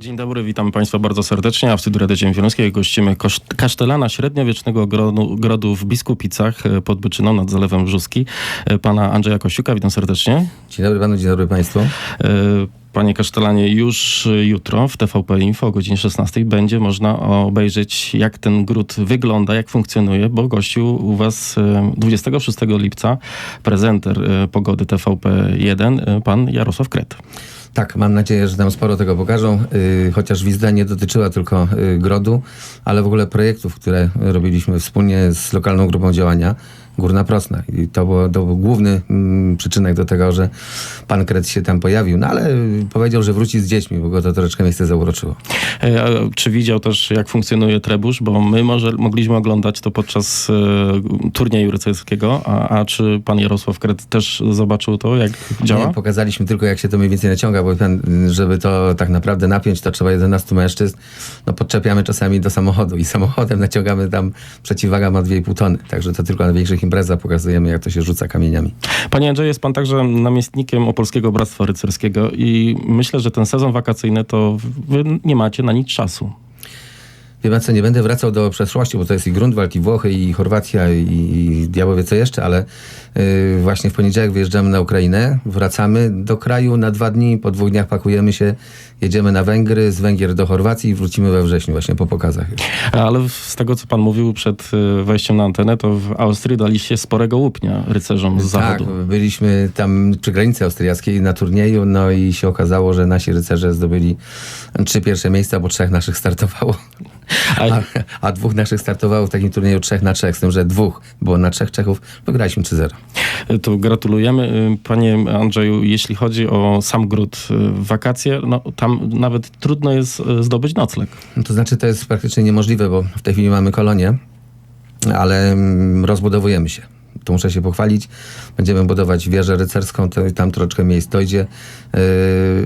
Dzień dobry, witam Państwa bardzo serdecznie. A w studiu Rady Ziemi Wieluńskiej gościmy kasztelana średniowiecznego grodu, grodu w Biskupicach e, pod Byczyną nad Zalewem Brzuski, e, pana Andrzeja Kościuka. Witam serdecznie. Dzień dobry panu, dzień dobry państwu. Panie kasztelanie, już e, jutro w TVP Info o godzinie 16 będzie można obejrzeć, jak ten gród wygląda, jak funkcjonuje, bo gościł u Was e, 26 lipca prezenter e, pogody TVP1, e, pan Jarosław Kret. Tak, mam nadzieję, że tam sporo tego pokażą, yy, chociaż wizyta nie dotyczyła tylko yy, grodu, ale w ogóle projektów, które robiliśmy wspólnie z lokalną grupą działania Górna Prosna. I to, było, to był główny mm, przyczynek do tego, że pan Kret się tam pojawił, no ale powiedział, że wróci z dziećmi, bo go to troszeczkę miejsce zauroczyło. E, Czy widział też, jak funkcjonuje trebusz? Bo my może mogliśmy oglądać to podczas e, turnieju rycerskiego, a, a czy pan Jarosław Kret też zobaczył to, jak działa? Nie, pokazaliśmy tylko, jak się to mniej więcej naciąga, bo pan, żeby to tak naprawdę napiąć, to trzeba 11 mężczyzn. No podczepiamy czasami do samochodu i samochodem naciągamy tam, przeciwwaga ma 2,5 tony. Także to tylko na większych imprezach pokazujemy, jak to się rzuca kamieniami. Panie Andrzej, jest pan także namiestnikiem Opolskiego Bractwa Rycerskiego i myślę, że ten sezon wakacyjny to wy nie macie na nic czasu. Wie pan co, nie będę wracał do przeszłości, bo to jest i Grunwald, i Włochy, i Chorwacja, i, i diabeł wie co jeszcze, ale yy, właśnie w poniedziałek wyjeżdżamy na Ukrainę, wracamy do kraju na dwa dni, po dwóch dniach pakujemy się, jedziemy na Węgry, z Węgier do Chorwacji i wrócimy we wrześniu właśnie po pokazach. Ale z tego, co pan mówił przed e, wejściem na antenę, to w Austrii daliście sporego łupnia rycerzom z zachodu. Tak, byliśmy tam przy granicy austriackiej na turnieju, no i się okazało, że nasi rycerze zdobyli trzy pierwsze miejsca, bo trzech naszych startowało. A- A, a dwóch naszych startowało w takim turnieju trzech na trzech, z tym, że dwóch było na trzech Czechów, wygraliśmy 3-0. To gratulujemy. Panie Andrzeju, jeśli chodzi o sam gród, y, wakacje, no tam nawet trudno jest y, zdobyć nocleg. No to znaczy, to jest praktycznie niemożliwe, bo w tej chwili mamy kolonię, ale mm, rozbudowujemy się. Tu muszę się pochwalić. Będziemy budować wieżę rycerską, to tam troszeczkę miejsc dojdzie. Yy,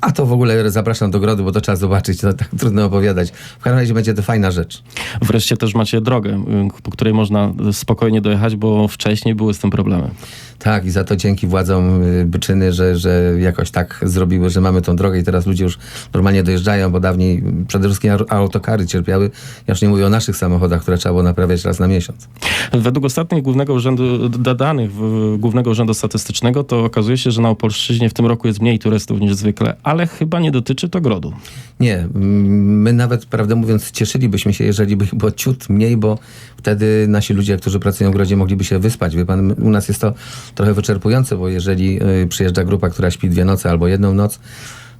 a to w ogóle zapraszam do grodu, bo to trzeba zobaczyć, to tak trudno opowiadać. W każdym razie będzie to fajna rzecz. Wreszcie też macie drogę, y, po której można spokojnie dojechać, bo wcześniej były z tym problemy. Tak, i za to dzięki władzom y, Byczyny, że, że jakoś tak zrobiły, że mamy tą drogę i teraz ludzie już normalnie dojeżdżają, bo dawniej przede wszystkim au- autokary cierpiały. Ja już nie mówię o naszych samochodach, które trzeba było naprawiać raz na miesiąc. Według ostatnich Głównego Urzędu, danych Głównego Urzędu Statystycznego, to okazuje się, że na Opolszczyźnie w tym roku jest mniej turystów niż zwykle, ale chyba nie dotyczy to grodu. Nie, mm, my nawet, prawdę mówiąc, cieszylibyśmy się, jeżeli by było ciut mniej, bo wtedy nasi ludzie, którzy pracują w grodzie, mogliby się wyspać. Wie pan, u nas jest to trochę wyczerpujące, bo jeżeli y, przyjeżdża grupa, która śpi dwie noce albo jedną noc,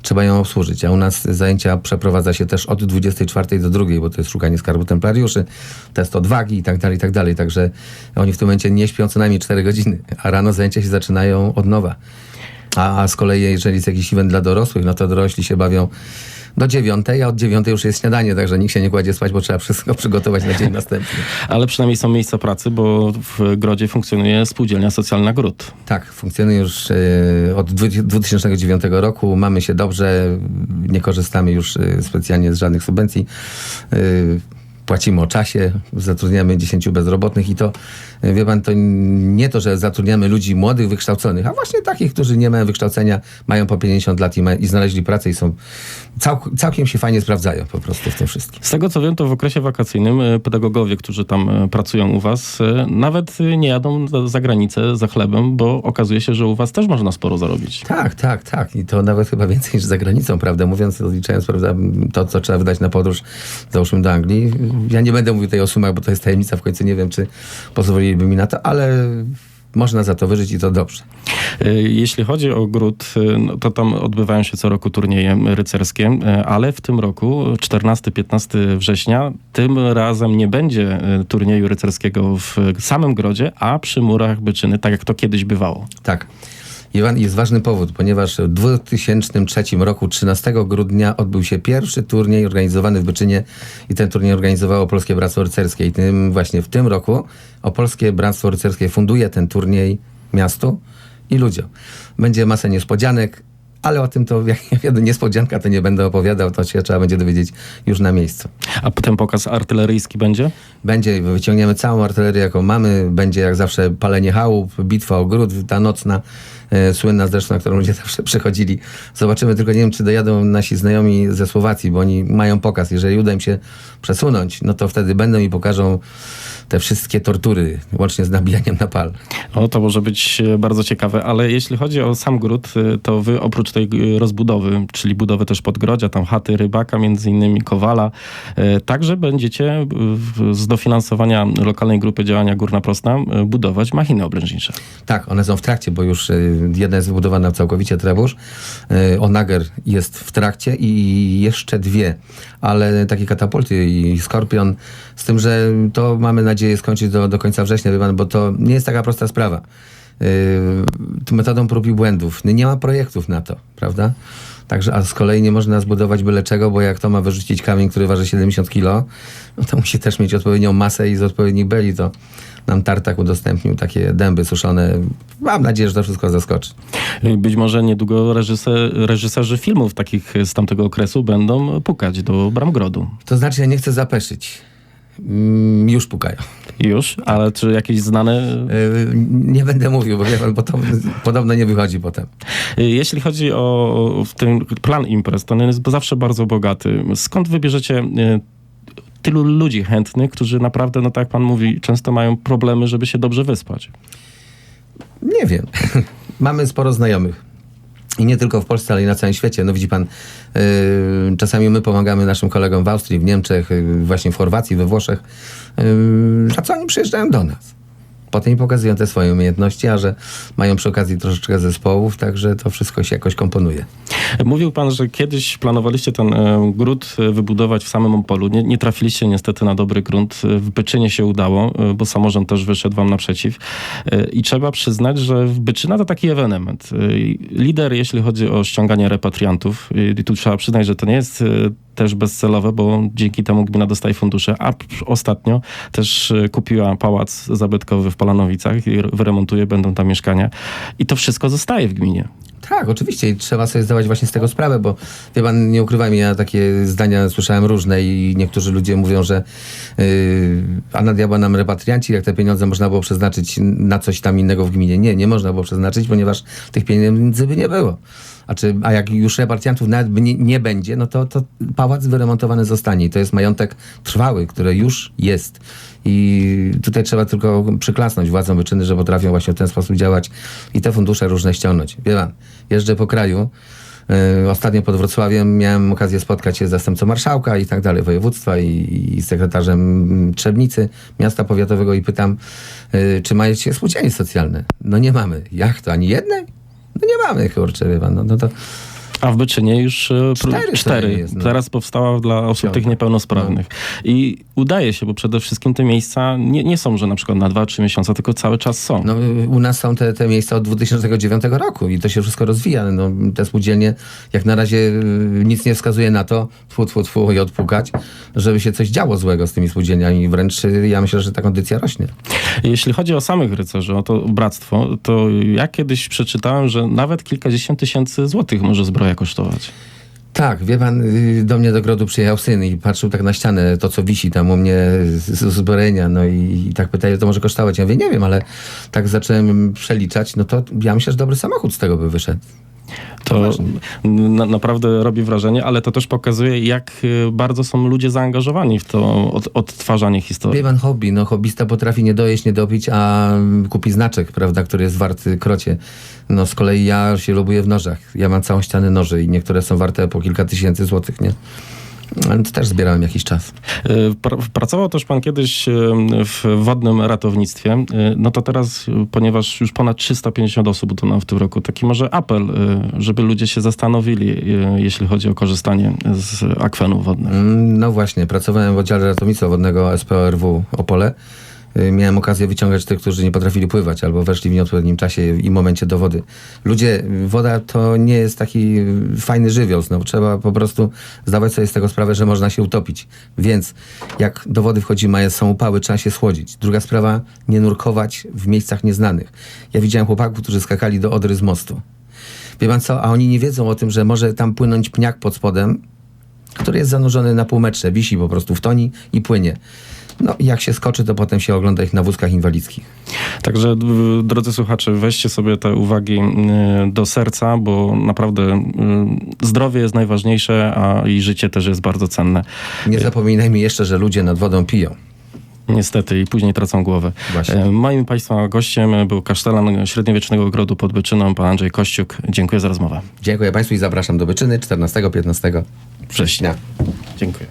trzeba ją obsłużyć. A u nas zajęcia przeprowadza się też od 24 do 2, bo to jest szukanie skarbu templariuszy, test odwagi i tak dalej, i tak dalej. Także oni w tym momencie nie śpią co najmniej 4 godziny, a rano zajęcia się zaczynają od nowa. A, a z kolei, jeżeli jest jakiś event dla dorosłych, no to dorośli się bawią do dziewiątej, a od dziewiątej już jest śniadanie, także nikt się nie kładzie spać, bo trzeba wszystko przygotować na dzień następny. Ale przynajmniej są miejsca pracy, bo w grodzie funkcjonuje spółdzielnia socjalna Gród. Tak, funkcjonuje już e, od dwu- 2009 roku. Mamy się dobrze, nie korzystamy już e, specjalnie z żadnych subwencji. E, Płacimy o czasie, zatrudniamy 10 bezrobotnych i to, e, wie pan, to nie to, że zatrudniamy ludzi młodych, wykształconych, a właśnie takich, którzy nie mają wykształcenia, mają po 50 lat i, ma, i znaleźli pracę i są cał, całkiem się fajnie sprawdzają po prostu w tym wszystkim. Z tego co wiem, to w okresie wakacyjnym e, pedagogowie, którzy tam e, pracują u was, nawet nie jadą za- za granicę za chlebem, bo okazuje się, że u was też można sporo zarobić. Tak, tak, tak. I to nawet chyba więcej niż za granicą, prawdę mówiąc, odliczając prawda, to, co trzeba wydać na podróż, załóżmy do Anglii. Ja nie będę mówił tutaj o sumach, bo to jest tajemnica, w końcu nie wiem, czy pozwoliliby mi na to, ale można za to wyżyć i to dobrze. E, Jeśli chodzi o gród, e, no to tam odbywają się co roku turnieje rycerskie, e, ale w tym roku 14-15 września tym razem nie będzie turnieju rycerskiego w samym grodzie, a przy murach Byczyny, tak jak to kiedyś bywało. Tak. Jest ważny powód, ponieważ w 2003 roku, 13 grudnia, odbył się pierwszy turniej organizowany w Byczynie i ten turniej organizowało Polskie Bractwo Rycerskie. I tym, właśnie w tym roku Opolskie Bractwo Rycerskie funduje ten turniej miastu i ludziom. Będzie masa niespodzianek, ale o tym to, jak wiadomo, niespodzianka to nie będę opowiadał, to się trzeba będzie dowiedzieć już na miejscu. A potem pokaz artyleryjski będzie? Będzie, wyciągniemy całą artylerię, jaką mamy. Będzie jak zawsze palenie chałup, bitwa o gród, ta nocna. E, słynna zresztą, na którą ludzie zawsze przychodzili. Zobaczymy, tylko nie wiem, czy dojadą nasi znajomi ze Słowacji, bo oni mają pokaz. Jeżeli uda im się przesunąć, no to wtedy będą i pokażą te wszystkie tortury, łącznie z nabijaniem na pal. O, to może być e, bardzo ciekawe, ale jeśli chodzi o sam gród, e, to wy oprócz tej rozbudowy, czyli budowy też podgrodzia, tam chaty rybaka, między innymi Kowala, także będziecie z dofinansowania lokalnej grupy działania Górna Prosna e, budować machiny obręcznicze. Tak, one są w trakcie, bo już jedna jest wybudowana całkowicie Trebusz, y, Onager jest w trakcie i jeszcze dwie, ale takie katapulty i Skorpion, z tym, że to mamy nadzieję skończyć do, do końca września, bo to nie jest taka prosta sprawa. Y, metodą prób i błędów. Nie ma projektów na to, prawda? Także, a z kolei nie można zbudować byle czego, bo jak to ma wyrzucić kamień, który waży 70 kilo, no to musi też mieć odpowiednią masę i z odpowiednich beli. To nam Tartak udostępnił takie dęby suszone. Mam nadzieję, że to wszystko zaskoczy. Być może niedługo reżyser, reżyserzy filmów takich z tamtego okresu będą pukać do Bramgrodu. To znaczy, ja nie chcę zapeszyć. Mm, już pukają. Już, ale czy jakieś znane nie będę mówił, bo, wie pan, bo to podobno nie wychodzi potem. Jeśli chodzi o ten plan imprez, to on jest zawsze bardzo bogaty. Skąd wybierzecie e, tylu ludzi chętnych, którzy naprawdę, no tak jak pan mówi, często mają problemy, żeby się dobrze wyspać? Nie wiem. Mamy sporo znajomych. I nie tylko w Polsce, ale i na całym świecie. No widzi pan, yy, czasami my pomagamy naszym kolegom w Austrii, w Niemczech, yy, właśnie w Chorwacji, we Włoszech. Yy, a co oni przyjeżdżają do nas? Potem pokazują te swoje umiejętności, a że mają przy okazji troszeczkę zespołów, także to wszystko się jakoś komponuje. Mówił pan, że kiedyś planowaliście ten e, gród e, wybudować w samym Opolu. Nie, nie trafiliście niestety na dobry grunt. E, W Byczynie się udało, bo samorząd też wyszedł wam naprzeciw. I trzeba przyznać, że Byczyna to taki ewenement. Lider, jeśli chodzi o ściąganie repatriantów. I tu trzeba przyznać, że to nie jest też bezcelowe, bo dzięki temu gmina dostaje fundusze, a ostatnio też kupiła pałac zabytkowy w Polanowicach i wyremontuje, będą tam mieszkania. I to wszystko zostaje w gminie. Tak, oczywiście i trzeba sobie zdawać właśnie z tego sprawę, bo wie pan, nie ukrywam, ja takie zdania słyszałem różne i niektórzy ludzie mówią, że yy, a na diabła nam repatrianci, jak te pieniądze można było przeznaczyć na coś tam innego w gminie. Nie, nie można było przeznaczyć, ponieważ tych pieniędzy by nie było. A, czy, a jak już repatriantów nawet nie, nie będzie, no to, to pałac wyremontowany zostanie. I to jest majątek trwały, który już jest. I tutaj trzeba tylko przyklasnąć władzom wyczyny, że potrafią właśnie w ten sposób działać i te fundusze różne ściągnąć. Wie pan, jeżdżę po kraju. Yy, Ostatnio pod Wrocławiem miałem okazję spotkać się z zastępcą marszałka i tak dalej, województwa i, i sekretarzem Trzebnicy, miasta powiatowego i pytam, yy, czy macie spółdzielnie socjalne? No nie mamy. Jak to? Ani jednej? No nie mamy, kurczę, wie pan. No, no to A w Byczynie już pró- Cztery cztery. jest, no. Teraz powstała dla osób Piąta. tych niepełnosprawnych. I udaje się, bo przede wszystkim te miejsca nie, nie są, że na przykład na dwa, trzy miesiące, tylko cały czas są. No, u nas są te, te miejsca od 2009 roku i to się wszystko rozwija. No, te spółdzielnie jak na razie y, nic nie wskazuje na to, tfu, tfu, tfu i odpukać, żeby się coś działo złego z tymi spółdzielniami. Wręcz y, ja myślę, że ta kondycja rośnie. Jeśli chodzi o samych rycerzy, o to bractwo, to ja kiedyś przeczytałem, że nawet kilkadziesiąt tysięcy złotych może zbroja kosztować. Tak, wie pan, y, do mnie do grodu przyjechał syn i patrzył tak na ścianę, to co wisi tam u mnie z, uzbrojenia, no i, i tak pyta, ile to może kosztować. Ja mówię, nie wiem, ale tak zacząłem przeliczać, no to ja myślę, że dobry samochód z tego by wyszedł. To na, naprawdę robi wrażenie, ale to też pokazuje, jak e, bardzo są ludzie zaangażowani w to od, odtwarzanie historii. Wie pan, hobby, no hobbysta potrafi nie dojeść, nie dopić, a kupi znaczek, prawda, który jest warty krocie. No z kolei ja się lubuję w nożach. Ja mam całą ścianę noży i niektóre są warte po kilka tysięcy złotych, nie? Ale to też zbierałem jakiś czas. E, Pr- Pracował też pan kiedyś e, w wodnym ratownictwie. E, No to teraz, ponieważ już ponad 350 osób utonęło w tym roku, taki może apel, żeby ludzie się zastanowili, jeśli chodzi o korzystanie z akwenów wodnych. Mm, No właśnie, pracowałem w oddziale ratownictwa wodnego SPORW Opole. Y, Miałem okazję wyciągać tych, którzy nie potrafili pływać albo weszli w nieodpowiednim czasie i momencie do wody. Ludzie, woda to nie jest taki fajny żywioł. No, trzeba po prostu zdawać sobie z tego sprawę, że można się utopić. Więc jak do wody wchodzimy, a są upały, trzeba się schłodzić. Druga sprawa, nie nurkować w miejscach nieznanych. Ja widziałem chłopaków, którzy skakali do Odry z mostu. Wie pan co? A oni nie wiedzą o tym, że może tam płynąć pniak pod spodem, który jest zanurzony na pół metrze, wisi po prostu w toni i płynie. No jak się skoczy, to potem się ogląda ich na wózkach inwalidzkich. Także, drodzy słuchacze, weźcie sobie te uwagi y, do serca, bo naprawdę y, zdrowie jest najważniejsze, a i życie też jest bardzo cenne. Nie zapominajmy jeszcze, że ludzie nad wodą piją. Niestety i później tracą głowę. Właśnie. Moim Państwa gościem był kasztelan średniowiecznego ogrodu pod Byczyną, pan Andrzej Kościuk. Dziękuję za rozmowę. Dziękuję Państwu i zapraszam do Byczyny 14-15 września. Dziękuję.